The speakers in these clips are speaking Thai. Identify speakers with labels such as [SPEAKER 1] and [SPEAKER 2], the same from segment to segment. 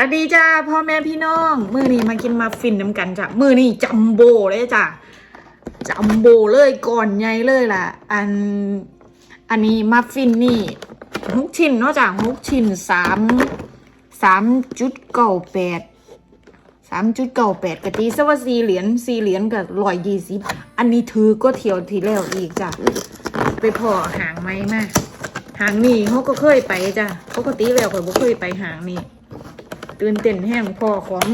[SPEAKER 1] สวัสดีจ้าพ่อแม่พี่น้องมือนี้มากินมาฟินน้ำกันจ้ะมือนี้จัมโบเลยจ้ะจัมโบเลยก่อนใหญ่เลยล่ะ อันอันนี้มัฟฟินนี่ฮุกชิ้นเนอกจากฮุกชิ้นสามสามจุดเก้าแปดสามจุดเก้าแปดกะตีซะว่าสี่เหรียญสี่เหรียญกับร้อยยี่สิบอันนี้ถือก็เที่ยวทีแล้วอีกจ้ะไปพอหางไหมมาหางนี่เขาก็เคยไปจ้ะปกติแล้วเขาบ่เคยไปหางนี่ ตื่นเต้นแห้งพ่อของ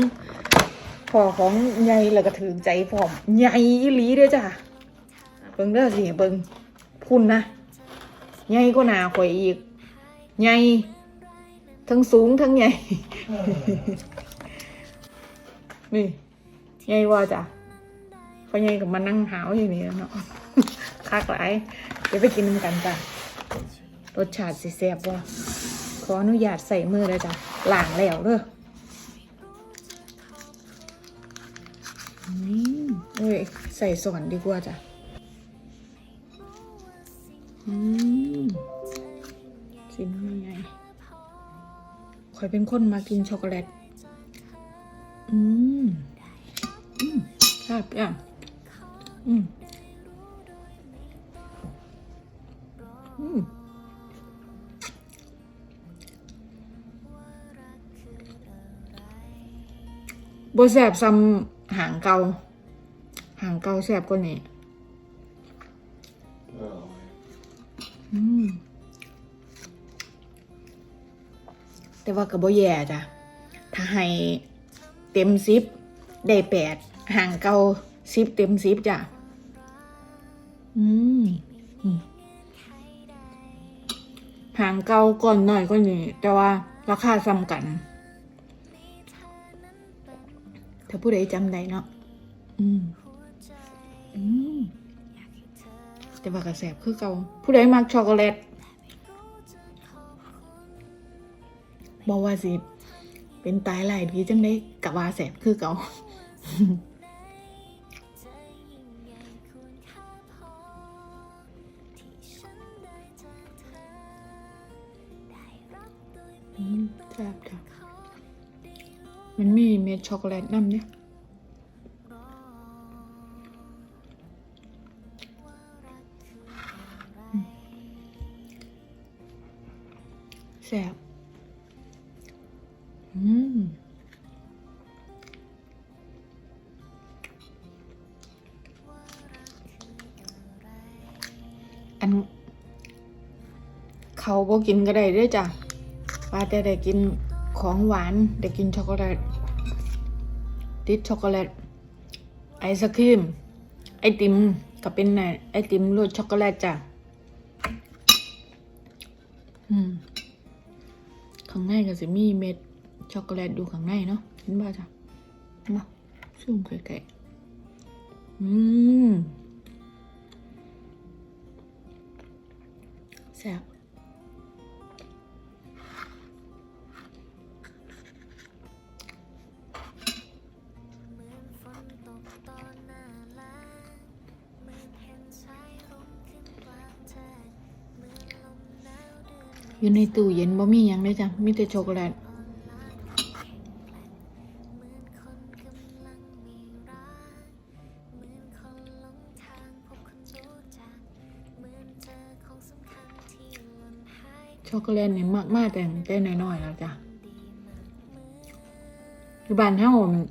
[SPEAKER 1] พ่อของใหญ่แล้วก็ถือใจพร้อมใหญ่อีหลีเด้อจ้ะเบิ่งเด้อสิเบิ่งพุ่นนะใหญ่กว่าหนาข่อยอีกใหญ่ทั้งสูงทั้งใหญ่นี่ใหญ่ว่าจ้ะพอใหญ่กับมานั่งหาวอยู่นี่เนาะคักหลายเดี๋ยวไปกินกันจ้ะรสชาติสิแซ่บว่าขออนุญาตใส่มือเลยจ้ะล้างแล้วเด้อ อืมเอ้ย ใส่ส่วนดีกว่าจ้ะ อืมสิมยังไงข่อยเป็นคนมากินช็อกโกแลต อืม อืมครับอะ อืม อืมบ่แสบซ้ำ หางเกาหางเกาแสบกว่านี้อืมแต่ว่าก็บ่แย่จ้ะ ถ้าให้เต็มซิปได้แปดห่างเกาซิปเต็มซิปจ้ะ อืมอืมห่างเกาก่อนหน่อยก็นี่แต่ว่าราคาซ้ำกัน ถ้าผู้ใดจำได้เนาะอืมอืมแต่ว่ากระแสบคือเก่าผู้ใดมักช็อกโกแลตบอกว่าสิ เป็นตายหลายดีจังได้กะว่าแสบคือเก่าอืมแซ่บจ้ะ มันมีเม็ดช็อกโกแลตน้ำเนี่ยแซ่บอืมอัน เขาบ่กินก็ได้ด้วยจ้ะว่าแต่ได้กิน ของหวานได้กินช็อกโกแลตติดช็อกโกแลตไอศครีม ไอติมก็เป็นน่ะไอติมรสช็อกโกแลตจ้ะอืมข้างในก็จะมีเม็ดช็อกโกแลตอยู่ข้างในเนาะเห็นป่ะจ้ะมาซูมใกล้ๆอืมแซ่บ อยู่ในตู้เย็นบ่มีหยังเลยจ้ะมีแต่ช็อกโกแลตช็อกโกแลตนี่มากมากแต่แต่น้อยๆแล้วจ้ะคือบ้านเฮามัน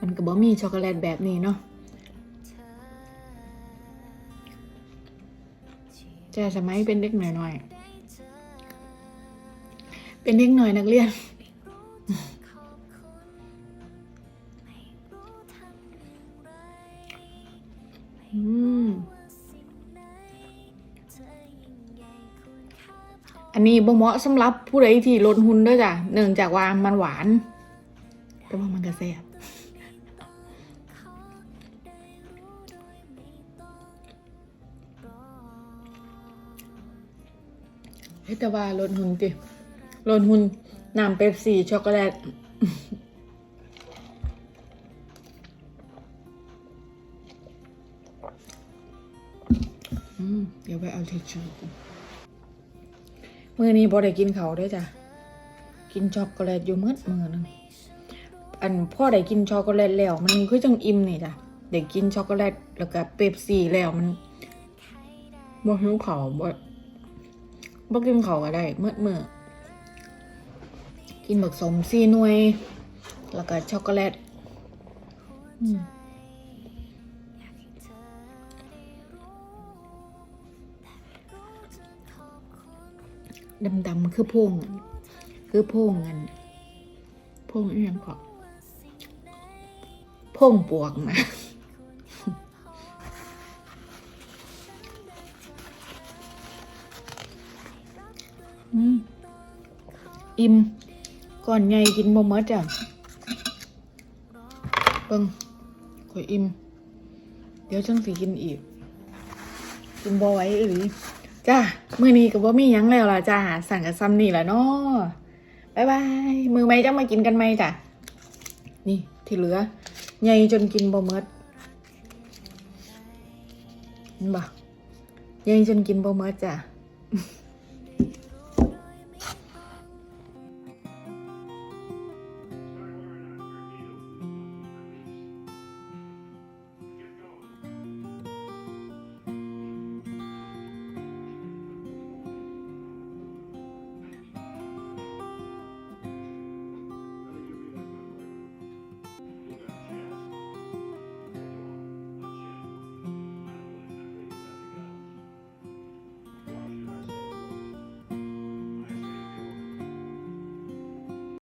[SPEAKER 1] มันก็บ่มีช็อกโกแลตแบบนี้เนาะแต่สมัยเป็นเด็กหน่อยๆ เป็นเด็กหน่อยนักเรียน อืม อันนี้บ่เหมาะสำหรับผู้ใดที่ลดหุ่นด้วยจ้ะ เนื่องจากว่ามันหวาน แต่ว่ามันก็แซ่บเฮ้ยแต่ว่าลดหุ่นติ ลดหุ่นน้ำเป๊ปซี่ช็อกโกแลตเดี๋ยวไปเอาทิชชู่มื่อนี้บ่ได้กินเขาด้วยจ้ะ กินช็อกโกแลตอยู่มืดมือนึงอันพ่อได้กินช็อกโกแลตแล้วมันคือจังอิ่มนี่จ้ะได้กินช็อกโกแลตแล้วก็เป๊ปซี่แล้วมันบ่หิวเขาบ่บ่กินเขาก็ได้มืดมือ กินบักสมสี่หน่วย แล้วก็ช็อกโกแลตอืมดำๆคือโพงคือโพงอันพงอีหยังก็โพงปวกนะอืมอิ่ม ก่อนไงกินบ่หมดอะเบิ่งข่อยอิ่ม เดี๋ยวจังสิกินอีก กินบ่ไหว้อีหลีจ้ามื้อนี้ก็บ่มีหยังแล้วล่ะจ้าสั่งกับซ้ำนี่ล่ะเนาะบ๊ายบาย มือไหมจังมากินกันไหมจ้ะ นี่ที่เหลือใหญ่จนกินบ่หมดนบ่ใหญ่จนกินบ่หมดจ้ะ